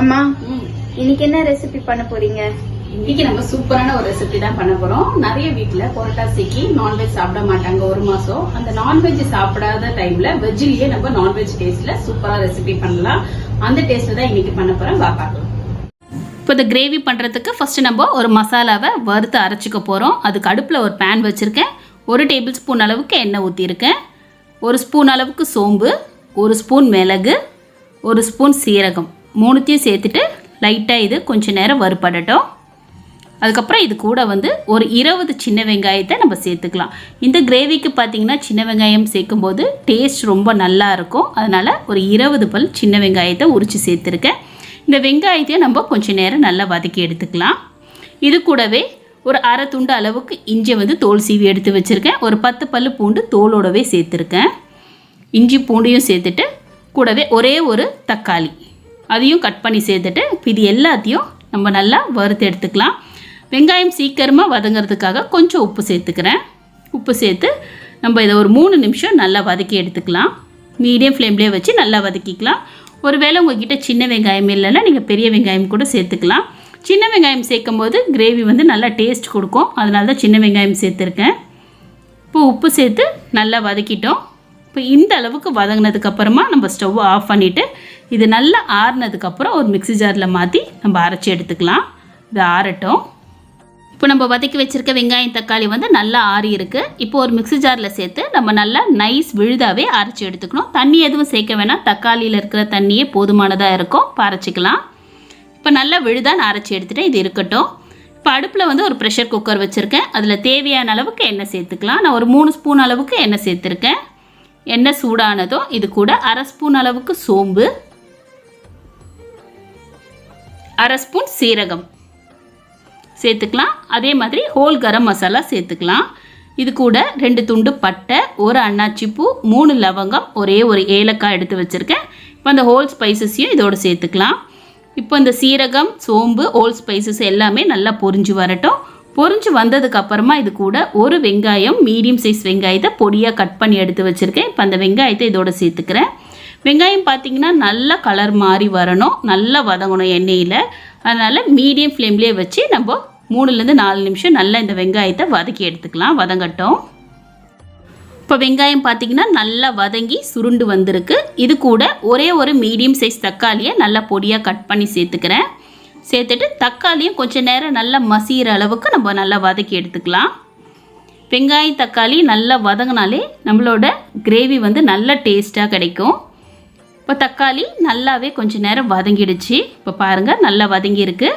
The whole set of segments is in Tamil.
அம்மா ம். இன்னைக்கு என்ன ரெசிபி பண்ண போறீங்க? இன்னைக்கு நம்ம சூப்பரான ஒரு ரெசிபி தான் பண்ண போறோம். நிறைய வீட்ல புரட்டாசிக்கு நான்வெஜ் சாப்பிட மாட்டாங்க ஒரு மாசம். அந்த நான்வெஜ் சாப்பிடாத டைம்ல வெஜ்லயே நம்ம நான்வெஜ் டேஸ்ட்ல சூப்பரா ரெசிபி பண்ணலாம். அந்த டேஸ்ட்ல தான் இன்னைக்கு பண்ண போறோம். வா பார்க்கலாம். இப்போ இந்த கிரேவி பண்ணுறதுக்கு ஃபஸ்ட்டு நம்ம ஒரு மசாலாவை வறுத்து அரைச்சிக்க போகிறோம் அதுக்கு அடுப்பில் ஒரு பேன் வச்சுருக்கேன். ஒரு டேபிள் ஸ்பூன் அளவுக்கு எண்ணெய் ஊற்றிருக்கேன் ஒரு ஸ்பூன் அளவுக்கு சோம்பு ஒரு ஸ்பூன் மிளகு ஒரு ஸ்பூன் சீரகம். மூணுத்தையும் சேர்த்துட்டு லைட்டாக இது கொஞ்ச நேரம் வறுபடட்டும். அதுக்கப்புறம் இது கூட வந்து ஒரு இருபது சின்ன வெங்காயத்தை நம்ம சேர்த்துக்கலாம். இந்த கிரேவிக்கு பார்த்தீங்கன்னா சின்ன வெங்காயம் சேர்க்கும்போது டேஸ்ட் ரொம்ப நல்லா இருக்கும். அதனால் ஒரு இருபது பல் சின்ன வெங்காயத்தை உரித்து சேர்த்துருக்கேன். இந்த வெங்காயத்தையும் நம்ம கொஞ்ச நேரம் நல்லா வதக்கி எடுத்துக்கலாம். இது கூடவே ஒரு அரை துண்டு அளவுக்கு இஞ்சி வந்து தோல் சீவி எடுத்து வச்சுருக்கேன். ஒரு பத்து பல் பூண்டு தோலோடவே சேர்த்துருக்கேன். இஞ்சி பூண்டையும் சேர்த்துட்டு கூடவே ஒரே ஒரு தக்காளி. அதையும் கட் பண்ணி சேர்த்துட்டு இது எல்லாத்தையும் நம்ம நல்லா வறுத்து எடுத்துக்கலாம். வெங்காயம் சீக்கிரமாக வதங்கிறதுக்காக கொஞ்சம் உப்பு சேர்த்துக்கிறேன். உப்பு சேர்த்து நம்ம இதை ஒரு மூணு நிமிஷம் நல்லா வதக்கி எடுத்துக்கலாம். மீடியம் ஃப்ளேம்லேயே வச்சு நல்லா வதக்கிக்கலாம். ஒருவேளை உங்ககிட்ட சின்ன வெங்காயம் இல்லைன்னா நீங்கள் பெரிய வெங்காயம் கூட சேர்த்துக்கலாம். சின்ன வெங்காயம் சேர்க்கும் போது கிரேவி வந்து நல்லா டேஸ்ட் கொடுக்கும். அதனால தான் சின்ன வெங்காயம் சேர்த்துருக்கேன். இப்போ உப்பு சேர்த்து நல்லா வதக்கிட்டோம். இப்போ இந்த அளவுக்கு வதங்கினதுக்கு அப்புறமா நம்ம ஸ்டவ் ஆஃப் பண்ணிவிட்டு இது நல்லா ஆறுனதுக்கப்புறம் ஒரு மிக்ஸி ஜாரில் மாற்றி நம்ம அரைச்சி எடுத்துக்கலாம். இது ஆறட்டும். இப்போ நம்ம வதக்கி வச்சுருக்க வெங்காயம் தக்காளி வந்து நல்லா ஆறி இருக்குது இப்போ ஒரு மிக்ஸி ஜாரில் சேர்த்து நம்ம நல்லா நைஸ் விழுதாவே அரைச்சி எடுத்துக்கணும். தண்ணி எதுவும் சேர்க்க வேணாம். தக்காளியில் இருக்கிற தண்ணியே போதுமானதாக இருக்கும். இப்போ அரைச்சிக்கலாம். இப்போ நல்லா விழுதா நான் அரைச்சி எடுத்துகிட்டு இது இருக்கட்டும். இப்போ அடுப்பில் வந்து ஒரு ப்ரெஷர் குக்கர் வச்சுருக்கேன். அதில் தேவையான அளவுக்கு எண்ணெய் சேர்த்துக்கலாம். நான் ஒரு மூணு ஸ்பூன் அளவுக்கு எண்ணெய் சேர்த்துருக்கேன். எண்ணெய் சூடானதும் இது கூட அரை ஸ்பூன் அளவுக்கு சோம்பு அரை ஸ்பூன் சீரகம். சேர்த்துக்கலாம். அதே மாதிரி ஹோல் கரம் மசாலா சேர்த்துக்கலாம். இது கூட ரெண்டு துண்டு பட்டை ஒரு அன்னாச்சி பூ மூணு லவங்கம் ஒரே ஒரு ஏலக்காய் எடுத்து வச்சுருக்கேன். இப்போ அந்த ஹோல் ஸ்பைசஸையும் இதோடு சேர்த்துக்கலாம். இப்போ இந்த சீரகம் சோம்பு ஹோல் ஸ்பைசஸ் எல்லாமே நல்லா பொரிஞ்சு வரட்டும். பொறிஞ்சு வந்ததுக்கு அப்புறமா இது கூட ஒரு வெங்காயம் மீடியம் சைஸ் வெங்காயத்தை பொடியாக கட் பண்ணி எடுத்து வச்சுருக்கேன். இப்போ அந்த வெங்காயத்தை இதோட சேர்த்துக்கிறேன். வெங்காயம் பார்த்தீங்கன்னா நல்லா கலர் மாறி வரணும். நல்லா வதங்கணும் எண்ணெயில். அதனால் மீடியம் ஃப்ளேம்லேயே வச்சு நம்ம மூணுலேருந்து நாலு நிமிஷம் நல்லா இந்த வெங்காயத்தை வதக்கி எடுத்துக்கலாம். வதங்கட்டும். இப்போ வெங்காயம் பார்த்தீங்கன்னா நல்லா வதங்கி சுருண்டு வந்திருக்கு. இது கூட ஒரே ஒரு மீடியம் சைஸ் தக்காளியை நல்லா பொடியாக கட் பண்ணி சேர்த்துக்கிறேன். சேர்த்துட்டு தக்காளியும் கொஞ்சம் நேரம் நல்லா மசிகிற அளவுக்கு நம்ம நல்லா வதக்கி எடுத்துக்கலாம். வெங்காயம் தக்காளி நல்லா வதங்கினாலே நம்மளோட கிரேவி வந்து நல்ல டேஸ்ட்டாக கிடைக்கும். இப்போ தக்காளி நல்லாவே கொஞ்சம் நேரம் வதங்கிடுச்சு. இப்போ பாருங்கள் நல்லா வதங்கியிருக்கு.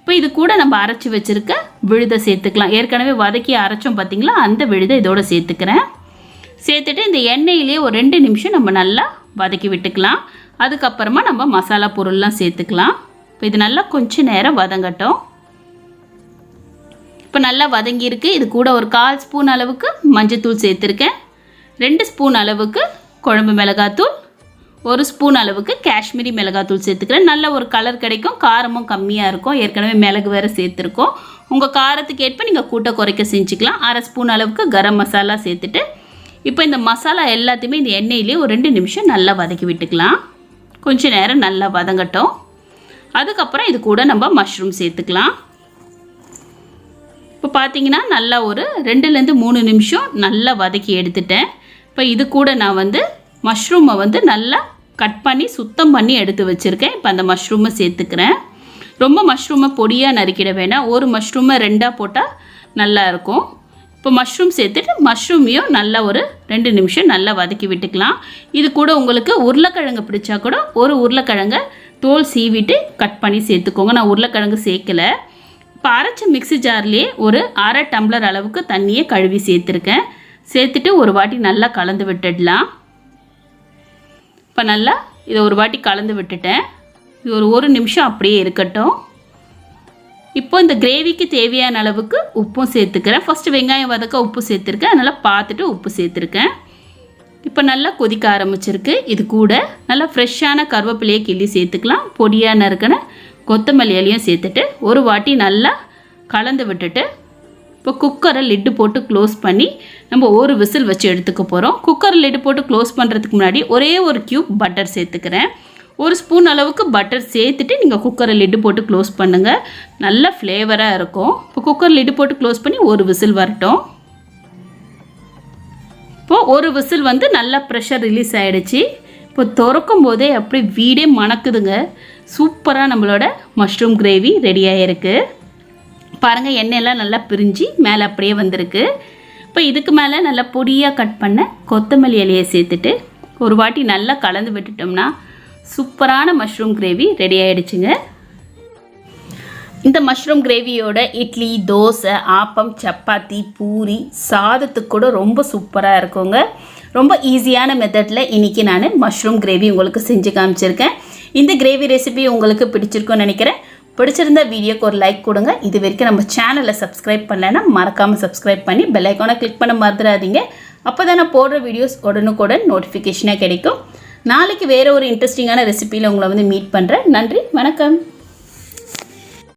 இப்போ இது கூட நம்ம அரைச்சி வச்சுருக்க விழுதை சேர்த்துக்கலாம். ஏற்கனவே வதக்கி அரைச்சோம் பார்த்தீங்களா அந்த விழுதை இதோட சேர்த்துக்கிறேன். சேர்த்துட்டு இந்த எண்ணெயிலே ஒரு ரெண்டு நிமிஷம் நம்ம நல்லா வதக்கி விட்டுக்கலாம். அதுக்கப்புறமா நம்ம மசாலா பொருள்லாம் சேர்த்துக்கலாம். இப்போ இது நல்லா கொஞ்சம் நேரம் வதங்கட்டும். இப்போ நல்லா வதங்கியிருக்கு. இது கூட ஒரு கால் ஸ்பூன் அளவுக்கு மஞ்சத்தூள் சேர்த்துருக்கேன். ரெண்டு ஸ்பூன் அளவுக்கு குழம்பு மிளகாத்தூள். ஒரு ஸ்பூன் அளவுக்கு காஷ்மீரி மிளகாத்தூள் சேர்த்துக்கிறேன். நல்ல ஒரு கலர் கிடைக்கும். காரமும் கம்மியாக இருக்கும். ஏற்கனவே மிளகு வேறு சேர்த்துருக்கோம். உங்கள் காரத்துக்கு ஏற்ப நீங்கள் கூட்ட குறைக்க செஞ்சுக்கலாம். அரை ஸ்பூன் அளவுக்கு கரம் மசாலா சேர்த்துட்டு. இப்போ இந்த மசாலா எல்லாத்தையுமே இந்த எண்ணெயிலே ஒரு ரெண்டு நிமிஷம் நல்லா வதக்கி விட்டுக்கலாம். கொஞ்சம் நேரம் நல்லா வதங்கட்டும். அதுக்கப்புறம் இது கூட நம்ம மஷ்ரூம் சேர்த்துக்கலாம். இப்போ பார்த்தீங்கன்னா நல்லா ஒரு ரெண்டுலேருந்து மூணு நிமிஷம் நல்லா வதக்கி எடுத்துட்டேன். இப்போ இது கூட நான் வந்து மஷ்ரூமை வந்து நல்லா கட் பண்ணி சுத்தம் பண்ணி எடுத்து வச்சுருக்கேன். இப்போ அந்த மஷ்ரூமை சேர்த்துக்கிறேன். ரொம்ப மஷ்ரூமை பொடியாக நறுக்கிட வேணாம். ஒரு மஷ்ரூமை ரெண்டாக போட்டால் நல்லா இருக்கும். இப்போ மஷ்ரூம் சேர்த்துட்டு மஷ்ரூமையும் நல்லா ஒரு ரெண்டு நிமிஷம் நல்லா வதக்கி விட்டுக்கலாம். இது கூட உங்களுக்கு உருளைக்கிழங்கு பிடிச்சா கூட ஒரு உருளைக்கிழங்கை தோல் சீவிட்டு கட் பண்ணி சேர்த்துக்கோங்க. நான் உருளைக்கிழங்கு சேர்க்கலை. இப்போ அரைச்ச மிக்ஸி ஜார்லேயே ஒரு அரை டம்ளர் அளவுக்கு தண்ணியை கழுவி சேர்த்துருக்கேன். சேர்த்துட்டு ஒரு வாட்டி நல்லா கலந்து விட்டுடலாம். இப்போ நல்லா இதை ஒரு வாட்டி கலந்து விட்டுட்டேன். இது ஒரு ஒரு நிமிஷம் அப்படியே இருக்கட்டும். இப்போ இந்த கிரேவிக்கு தேவையான அளவுக்கு உப்பும் சேர்த்துக்கிறேன். ஃபஸ்ட்டு வெங்காயம் வதக்க உப்பு சேர்த்துருக்கேன். அதனால் பார்த்துட்டு உப்பு சேர்த்துருக்கேன். இப்போ நல்லா கொதிக்க ஆரம்பிச்சிருக்கு. இது கூட நல்லா ஃப்ரெஷ்ஷான கருவேப்பிலையை கிள்ளி சேர்த்துக்கலாம். பொடியாக நறுக்கின கொத்தமல்லி இலையும் சேர்த்துட்டு ஒரு வாட்டி நல்லா கலந்து விட்டுட்டு இப்போ குக்கரை லிட்டு போட்டு க்ளோஸ் பண்ணி நம்ம ஒரு விசில் வச்சு எடுத்துக்க போகிறோம் குக்கர் லிட்டு போட்டு க்ளோஸ் பண்ணுறதுக்கு முன்னாடி ஒரே ஒரு க்யூப் பட்டர் சேர்த்துக்கிறேன். ஒரு ஸ்பூன் அளவுக்கு பட்டர் சேர்த்துட்டு நீங்கள் குக்கரை லிட்டு போட்டு க்ளோஸ் பண்ணுங்கள் நல்ல ஃப்ளேவராக இருக்கும். இப்போ குக்கர் லிட்டு போட்டு க்ளோஸ் பண்ணி ஒரு விசில் வரட்டும். இப்போது ஒரு விசில் வந்து நல்லா ப்ரெஷர் ரிலீஸ் ஆகிடுச்சு இப்போ திறக்கும் போதே அப்படி வீடே மணக்குதுங்க. சூப்பராக நம்மளோட மஷ்ரூம் கிரேவி ரெடி ஆகிருக்கு பாருங்கள் எண்ணெயெல்லாம் நல்லா பிரிஞ்சு மேலே அப்படியே வந்திருக்கு. இப்போ இதுக்கு மேலே நல்லா பொடியாக கட் பண்ண கொத்தமல்லி இலையை சேர்த்துட்டு ஒரு வாட்டி நல்லா கலந்து விட்டுட்டோம்னா சூப்பரான மஷ்ரூம் கிரேவி ரெடி ஆகிடுச்சுங்க இந்த மஷ்ரூம் கிரேவியோட இட்லி தோசை ஆப்பம் சப்பாத்தி பூரி சாதத்துக்கு கூட ரொம்ப சூப்பராக இருக்குங்க. ரொம்ப ஈஸியான மெத்தடில் இன்றைக்கி நான் மஷ்ரூம் கிரேவி உங்களுக்கு செஞ்சு காமிச்சிருக்கேன். இந்த கிரேவி ரெசிபி உங்களுக்கு பிடிச்சிருக்கும்னு நினைக்கிறேன். பிடிச்சிருந்த வீடியோக்கு ஒரு லைக் கொடுங்க. இது வரைக்கும் நம்ம சேனலை சப்ஸ்கிரைப் பண்ணலைன்னா மறக்காமல் சப்ஸ்கிரைப் பண்ணி பெல்லைக்கானை கிளிக் பண்ண மறந்துடாதீங்க. அப்போ தான் நான் போடுற வீடியோஸ் உடனுக்குடன் நோட்டிஃபிகேஷனாக கிடைக்கும். நாளைக்கு வேறு ஒரு இன்ட்ரெஸ்டிங்கான ரெசிபியில் உங்களை வந்து மீட் பண்ணுறேன் நன்றி வணக்கம்.